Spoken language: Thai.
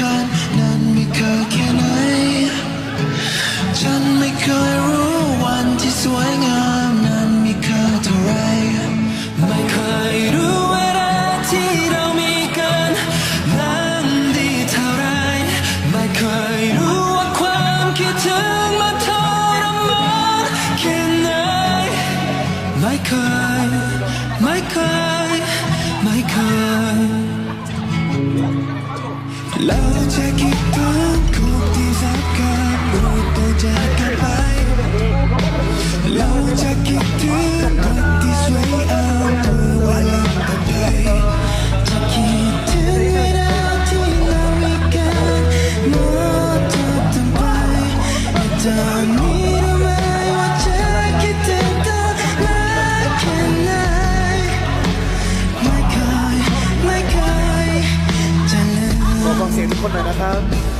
กันนั้นไม่เคยแค่ไหน ฉันไม่เคยรู้วันที่สวยงามนั้นมีค่าเท่าไร ไม่เคยรู้เวลาที่เรามีกันนั้นดีเท่าไร ไม่เคยรู้ว่าความคิดถึงมันทรมานแค่ไหน ไม่เคย ไม่เคย ไม่เคย เราจะคิดถึงทุกที่สักกันรู้ตัวจากกันไปเราจะคิดถึงทุก เสียงทุกคนหน่อยนะครับ